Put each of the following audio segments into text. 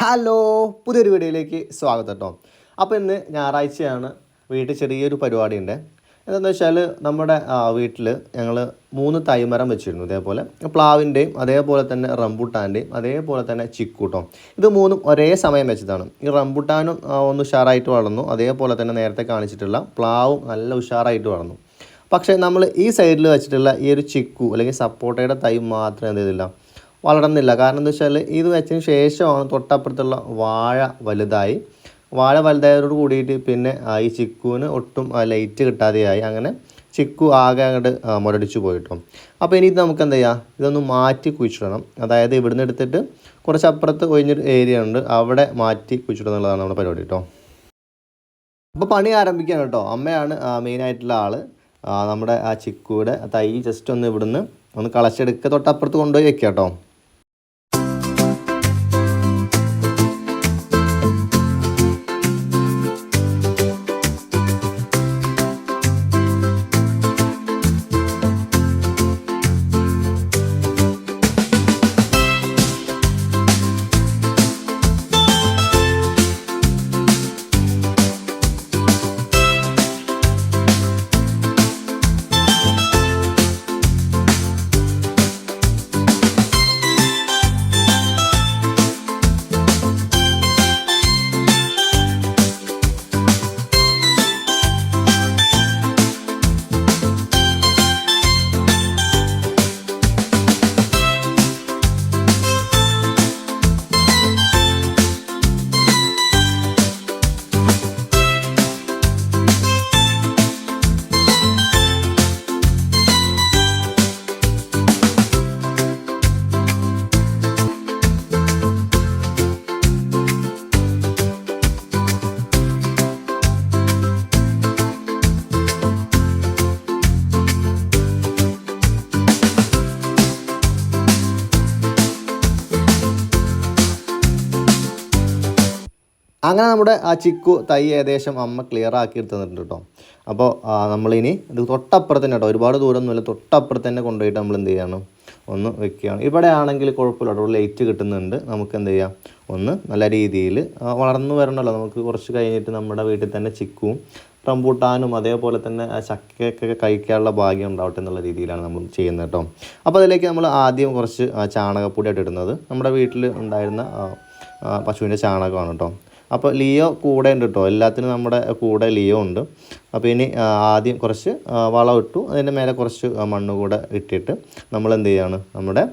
Hello പുതിയൊരു വീഡിയോയിലേക്ക് സ്വാഗതം കേട്ടോ അപ്പോൾ ഇന്ന് ഞായറാഴ്ചയാണ്. വീട്ടിൽ ചെറിയൊരു പരിപാടിയുണ്ട്. എന്താണെന്ന് വെച്ചാൽ നമ്മുടെ വീട്ടിൽ ഞങ്ങൾ മൂന്ന് തൈമരം വെച്ചിരുന്നു. ഇതേപോലെ പ്ലാവിന്റെയും അതേപോലെ തന്നെ റംബുട്ടാന്റെയും അതേപോലെ തന്നെ ചിക്കൂട്ടോ. ഇത് മൂന്നും ഒരേ സമയം വെച്ചതാണ്. ഈ റംബുട്ടാനും ഒന്ന് ഉഷാറായിട്ട് വളർന്നു. അതേപോലെ തന്നെ നേരത്തെ കാണിച്ചിട്ടുള്ള പ്ലാവും നല്ല ഉഷാറായിട്ട് വളർന്നു. പക്ഷേ നമ്മൾ ഈ സൈഡിൽ വെച്ചിട്ടുള്ള ഈ ഒരു ചിക്കു അല്ലെങ്കിൽ സപ്പോട്ടയുടെ തൈ മാത്രം എന്ത് ചെയ്തില്ല വളർന്നില്ല. കാരണം എന്താ വെച്ചാൽ ഇത് വെച്ചതിന് ശേഷമാണ് തൊട്ടപ്പുറത്തുള്ള വാഴ വലുതായി. വാഴ വലുതായതോട് കൂടിയിട്ട് പിന്നെ ഈ ചിക്കുവിന് ഒട്ടും ലൈറ്റ് കിട്ടാതെയായി. അങ്ങനെ ചിക്കു ആകെ അങ്ങോട്ട് മുരടിച്ചു പോയിട്ടോ. അപ്പോൾ ഇനി ഇത് നമുക്ക് എന്താ ചെയ്യുക ഇതൊന്ന് മാറ്റി കുഴിച്ചിടണം. അതായത് ഇവിടുന്ന് എടുത്തിട്ട് കുറച്ച് അപ്പുറത്ത് ഒഴിഞ്ഞൊരു ഏരിയ ഉണ്ട്. അവിടെ മാറ്റി കുഴിച്ചിടുക എന്നുള്ളതാണ് നമ്മുടെ പരിപാടി കേട്ടോ അപ്പോൾ പണി ആരംഭിക്കുകയാണ് കേട്ടോ അമ്മയാണ് മെയിനായിട്ടുള്ള ആൾ. നമ്മുടെ ആ ചിക്കുവിടെ തൈ ജസ്റ്റ് ഒന്ന് ഇവിടുന്ന് ഒന്ന് കളച്ചെടുക്കുക തൊട്ടപ്പുറത്ത് കൊണ്ടുപോയി വെക്കുക കേട്ടോ അങ്ങനെ നമ്മുടെ ആ ചിക്കു തൈ ഏകദേശം അമ്മ ക്ലിയർ ആക്കി എടുത്തിട്ടുണ്ട് കേട്ടോ അപ്പോൾ നമ്മളിനി ഇത് തൊട്ടപ്പുറത്ത് തന്നെ കേട്ടോ ഒരുപാട് ദൂരമൊന്നുമില്ല തൊട്ടപ്പുറത്ത് തന്നെ കൊണ്ടുപോയിട്ട് നമ്മൾ എന്ത് ചെയ്യണം? ഒന്ന് വെക്കുകയാണ്. ഇവിടെ ആണെങ്കിൽ കുഴപ്പമില്ല കേട്ടോ ലൈറ്റ് കിട്ടുന്നുണ്ട് നമുക്ക് എന്ത് ചെയ്യാം? ഒന്ന് നല്ല രീതിയിൽ വളർന്നു വരണമല്ലോ നമുക്ക് കുറച്ച് കഴിഞ്ഞിട്ട് നമ്മുടെ വീട്ടിൽ തന്നെ ചിക്കുവും റംബൂട്ടാനും അതേപോലെ തന്നെ ചക്കയൊക്കെ കഴിക്കാനുള്ള ഭാഗ്യം ഉണ്ടാവട്ടെ എന്നുള്ള രീതിയിലാണ് നമ്മൾ ചെയ്യുന്നത് കേട്ടോ അപ്പോൾ അതിലേക്ക് നമ്മൾ ആദ്യം കുറച്ച് ചാണകപ്പൊടിയായിട്ട് ഇടുന്നത്. നമ്മുടെ വീട്ടിൽ ഉണ്ടായിരുന്ന പശുവിന്റെ ചാണകമാണ് കേട്ടോ അപ്പോൾ ലിയോ കൂടെ ഉണ്ട് കേട്ടോ. എല്ലാത്തിനും നമ്മുടെ കൂടെ ലിയോ ഉണ്ട്. അപ്പോൾ ഇനി ആദ്യം കുറച്ച് വളം ഇട്ടു. അതിന്റെ മേലെ കുറച്ച് മണ്ണ് കൂടെ ഇട്ടിട്ട് നമ്മൾ എന്ത് ചെയ്യാണ്? നമ്മുടെ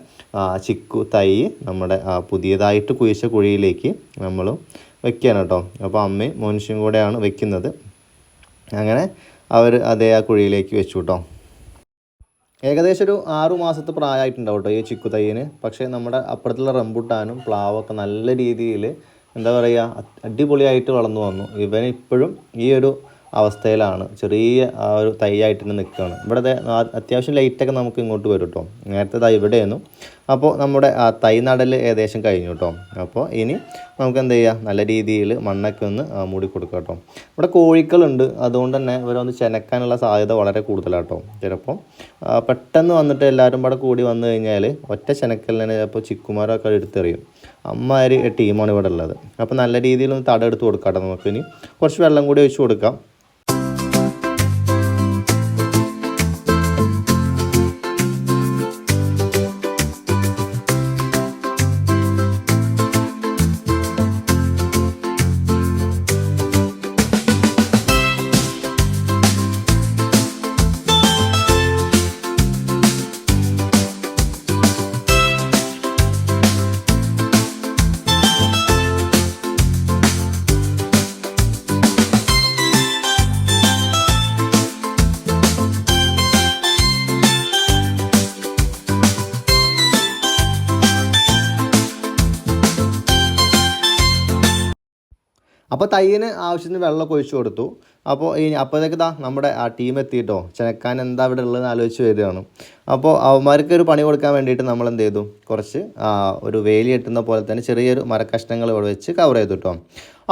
ചിക്കു തൈ നമ്മുടെ പുതിയതായിട്ട് കുഴിച്ച കുഴിയിലേക്ക് നമ്മൾ വെക്കുകയാണ് കേട്ടോ. അപ്പോൾ അമ്മയും മനുഷ്യൻ കൂടെയാണ് വെക്കുന്നത്. അങ്ങനെ അവർ അതേ ആ കുഴിയിലേക്ക് വെച്ചു കേട്ടോ. ഏകദേശം ഒരു ആറു മാസത്തെ പ്രായമായിട്ടുണ്ടാവും കേട്ടോ ഈ ചിക്കു തൈയിന് പക്ഷേ നമ്മുടെ അപ്പുറത്തുള്ള റംബുട്ടാനും പ്ലാവൊക്കെ നല്ല രീതിയിൽ എന്താ പറയുക അടിപൊളിയായിട്ട് വളർന്നു വന്നു. ഇവൻ ഇപ്പോഴും ഈ ഒരു അവസ്ഥയിലാണ്. ചെറിയ ആ ഒരു തൈയായിട്ട് തന്നെ നിൽക്കുകയാണ്. ഇവിടെ അത്യാവശ്യം ലൈറ്റൊക്കെ നമുക്ക് ഇങ്ങോട്ട് വരും കേട്ടോ നേരത്തെ ഇതാ ഇവിടെയായിരുന്നു. അപ്പോൾ നമ്മുടെ ആ തൈ നടൽ ഏകദേശം കഴിഞ്ഞു കേട്ടോ. അപ്പോൾ ഇനി നമുക്ക് എന്ത് ചെയ്യാം? നല്ല രീതിയിൽ മണ്ണൊക്കെ ഒന്ന് മൂടി കൊടുക്കുക കേട്ടോ. ഇവിടെ കോഴിക്കളുണ്ട്. അതുകൊണ്ട് തന്നെ ഇവരൊന്ന് ചെനക്കാനുള്ള സാധ്യത വളരെ കൂടുതലാട്ടോ ചിലപ്പോൾ പെട്ടെന്ന് വന്നിട്ട് എല്ലാവരും കൂടെ കൂടി വന്നു കഴിഞ്ഞാൽ ഒറ്റ ചെനക്കലിനെ ചിലപ്പോൾ ചിക്കുമാരൊക്കെ എടുത്തെറിയും. അമ്മമാര് ടീമാണ് ഇവിടെ ഉള്ളത്. അപ്പോൾ നല്ല രീതിയിൽ ഒന്ന് തടം എടുത്ത് കൊടുക്കാം കേട്ടോ നമുക്ക് ഇനി. കുറച്ച് വെള്ളം കൂടി ഒഴിച്ച് കൊടുക്കാം. അപ്പോൾ തയ്യന് ആവശ്യത്തിന് വെള്ളം ഒഴിച്ചു കൊടുത്തു. അപ്പോൾ ഈ അപ്പോഴത്തേക്ക് ഇതാ നമ്മുടെ ആ ടീം എത്തിയിട്ടോ? ചെനക്കാൻ എന്താ ഇവിടെ ഉള്ളതെന്ന് ആലോചിച്ച് വരികയാണ്. അപ്പോൾ അവന്മാർക്ക് ഒരു പണി കൊടുക്കാൻ വേണ്ടിയിട്ട് നമ്മൾ എന്ത് ചെയ്തു? കുറച്ച് ഒരു വേലി എട്ടുന്ന പോലെ തന്നെ ചെറിയൊരു മരക്കഷ്ണങ്ങൾ ഇവിടെ വെച്ച് കവർ ചെയ്തു കേട്ടോ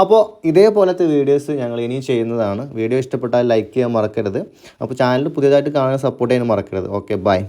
അപ്പോൾ ഇതേപോലത്തെ വീഡിയോസ് ഞങ്ങൾ ഇനിയും ചെയ്യുന്നതാണ്. വീഡിയോ ഇഷ്ടപ്പെട്ടാൽ ലൈക്ക് ചെയ്യാൻ മറക്കരുത്. അപ്പോൾ ചാനൽ പുതിയതായിട്ട് കാണാൻ സപ്പോർട്ട് ചെയ്യാൻ മറക്കരുത്. Okay bye